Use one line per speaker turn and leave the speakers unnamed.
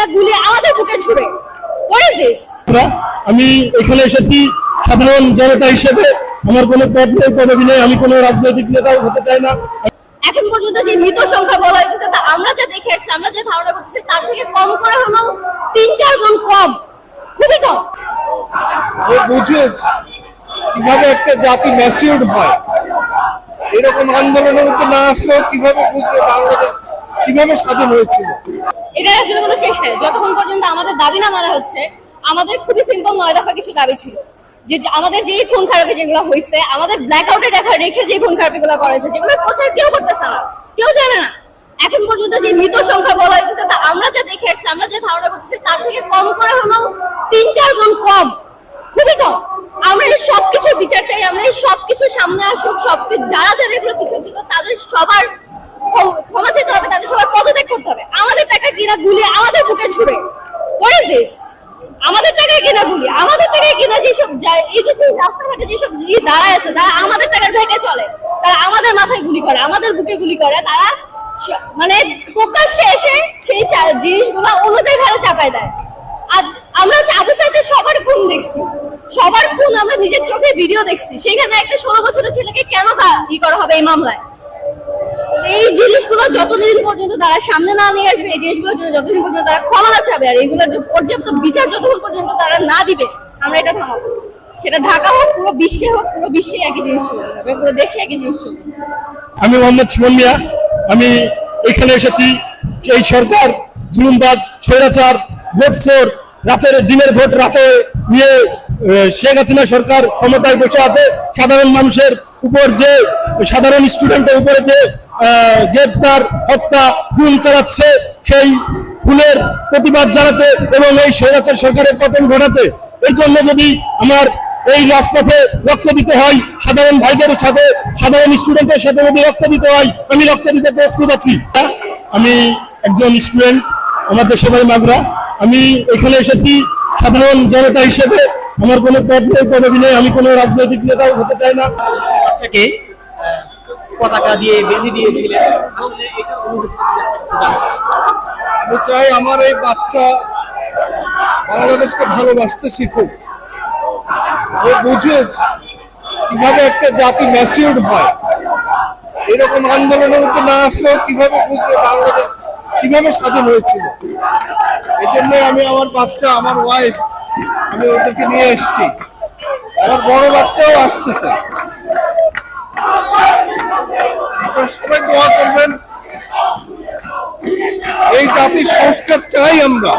কিনা গুলি আমাদের বুকে ছুড়ে।
আমি এখানে এসেছি সাধারণ জনতা হিসেবে। আমার কোনো পদ নেই পদবি নেই আমি কোনো রাজনৈতিক নেতা হতে চাই না।
এখন পর্যন্ত যে মৃত সংখ্যা বলা হইতেছে তা আমরা যা দেখে আসছি আমরা যে ধারণা করতেছি তার থেকে কম করে হলেও তিন চার গুণ কম। খুবই কম।
ও বুঝুক কীভাবে একটা জাতি ম্যাচিউরড হয়। এরকম আন্দোলনের মধ্যে না আসলেও কীভাবে বুঝবে বাংলাদেশ? কীভাবে স্বাধীন হয়েছিল?
এটা আসলে কোনো শেষ নেই। যতক্ষণ পর্যন্ত আমাদের দাবি না মানা হচ্ছে, আমাদের খুবই সিম্পল নয় দফা কিছু দাবি ছিল। যে আমাদের যে খুন খারাপি যেগুলো হয়েছে, আমাদের ব্ল্যাক আউটে দেখা রেখে যে খুন খারাপি গুলো করেছে যেগুলো প্রচার কেউ করতেছে না। কেউ জানে না। এখন পর্যন্ত যে মৃত সংখ্যা বলা হইতেছে, তা আমরা যা দেখে আসছি, আমরা যে ধারণা করতেছি, তার থেকে কম করে হলেও তিন চার গুণ কম। খুবই কম। আমরা এই সবকিছুর বিচার চাই, আমরা এই সবকিছু সামনে আসুক সব যারা যারা এগুলো পিছনে ছিল, তাদের সবার করতে হবে। আমাদের টাকা কিনা গুলি আমাদের বুকে ছুড়ে। হোয়াট ইজ আমাদের টাকায় কিনা গুলি, আমাদের টাকায় কিনা যেসব এই যে রাস্তাঘাটে যেসব ই দাঁড়ায় আছে, তারা আমাদের টাকার ভেটে চলে। তারা আমাদের মাথায় গুলি করে, আমাদের বুকে গুলি করে, তারা মানে প্রকাশ্যে এসে সেই জিনিসগুলো অন্যদের ঘাড়ে চাপায় দেয়। আর আমরা আবু সাইদের সবার খুন দেখছি। সবার খুন আমরা নিজের চোখে ভিডিও দেখছি। সেখানে একটা ষোলো বছরের ছেলেকে কেন ই করা হবে এই মামলায়? এই জিনিসগুলো যতদিন পর্যন্ত তারা সামনে না নিয়ে আসবে, এই জিনিসগুলোর জন্য যতদিন পর্যন্ত তারা ক্ষমা না চাবে আর এইগুলোর পর্যাপ্ত বিচার যতক্ষণ পর্যন্ত তারা না দিবে, আমরা এটা থামাবো সেটা ঢাকা হোক, পুরো বিশ্বে হোক, পুরো বিশ্বে একই জিনিস চলবে পুরো দেশে একই জিনিস চলবে।
আমি মোহাম্মদ সুমন মিয়া, আমি এখানে এসেছি, সেই সরকার, জুলুমবাজ, স্বৈরাচার, ভোট চোর, রাতের, দিনের ভোট রাতে নিয়ে শেখ হাসিনা সরকার ক্ষমতায় বসে আছে। সাধারণ মানুষের উপর যে, সাধারণ স্টুডেন্টের উপরে যে গ্রেপ্তার হত্যা খুন চালাচ্ছে সেই খুনের প্রতিবাদ জানাতে এবং এই স্বৈরাচার সরকারের পতন ঘটাতে। এই জন্য যদি আমার এই রাজপথে রক্ত দিতে হয় সাধারণ ভাইদের সাথে সাধারণ স্টুডেন্টের সাথে যদি রক্ত দিতে হয় আমি রক্ত দিতে প্রস্তুত আছি। আমি একজন স্টুডেন্ট আমার দেশের বাড়ি মাগুরা। আমি এখানে এসেছি সাধারণ জনতা হিসেবে। আমার কোনো পদ নেই পদবি নেই আমি কোনো রাজনৈতিক নেতা হতে চাই না।
বাচ্চাকে আহ, পতাকা দিয়ে বেঁধে দিয়েছিলেন। আসলে।
আমি চাই আমার এই বাচ্চা বাংলাদেশকে ভালোবাসতে শিখুক। ও বুঝুক কীভাবে একটা জাতি ম্যাচিউরড হয়। এরকম আন্দোলনের মধ্যে না আসলেও কীভাবে বুঝবে বাংলাদেশ কীভাবে স্বাধীন হয়েছিল। এই জন্য আমি আমার বাচ্চা, আমার ওয়াইফ আমি ওদেরকে নিয়ে এসেছি। আমার বড় বাচ্চাও আসতেছে। সবাই দোয়া করবেন এই জাতির সংস্কার চাই আমরা